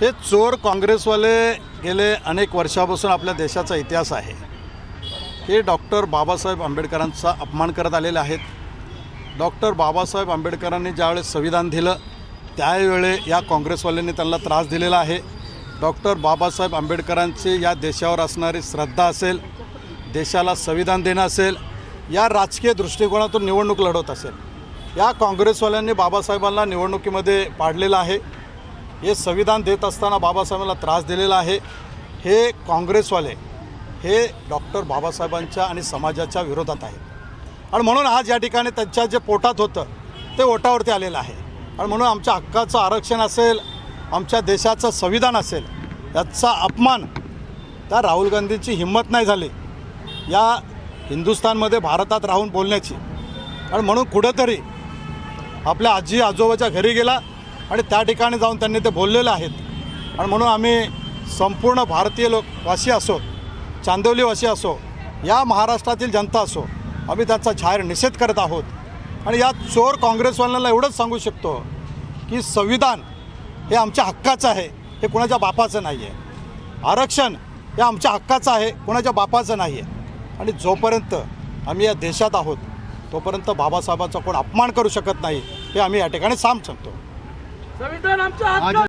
हे चोर काँग्रेसवाले गेले अनेक वर्षापासून आपल्या देशाचा इतिहास आहे. हे डॉक्टर बाबासाहेब आंबेडकरांचा अपमान करत आलेले आहेत. डॉक्टर बाबासाहेब आंबेडकरांनी ज्यावेळेस संविधान दिलं त्यावेळे या काँग्रेसवाल्यांनी त्यांना त्रास दिलेला आहे. डॉक्टर बाबासाहेब आंबेडकरांची या देशावर असणारी श्रद्धा असेल देशाला संविधान देणं असेल या राजकीय दृष्टिकोनातून निवडणूक लढवत असेल. या काँग्रेसवाल्यांनी बाबासाहेबांना निवडणुकीमध्ये पाडलेलं आहे. हे संविधान देत असताना बाबासाहेबांना त्रास दिलेला आहे. हे काँग्रेसवाले हे डॉक्टर बाबासाहेबांच्या आणि समाजाच्या विरोधात आहेत. आणि म्हणून आज या ठिकाणी त्यांच्या जे पोटात होतं ते ओटावरती आलेलं आहे. आणि म्हणून आमच्या हक्काचं आरक्षण असेल आमच्या देशाचं संविधान असेल याचा अपमान त्या राहुल गांधींची हिंमत नाही झाली. या हिंदुस्थानमध्ये भारतात राहून बोलण्याची. आणि म्हणून कुठंतरी आपल्या आजी आजोबाच्या घरी गेला आणि त्या ठिकाणी जाऊन त्यांनी ते बोललेले आहेत. आणि म्हणून आम्ही संपूर्ण भारतीय लोकवासी असो चांदवलीवासी असो या महाराष्ट्रातील जनता असो आम्ही त्याचा जाहीर निषेध करत आहोत. आणि या चोर काँग्रेसवाल्यांना एवढंच सांगू शकतो की संविधान हे आमच्या हक्काचं आहे हे कुणाच्या बापाचं नाही आहे आरक्षण हे आमच्या हक्काचं आहे कुणाच्या बापाचं नाही आहे आणि जोपर्यंत आम्ही या देशात आहोत तोपर्यंत बाबासाहेबांचा कोण अपमान करू शकत नाही हे आम्ही या ठिकाणी साम सांगतो. संविधान आमचं हक्क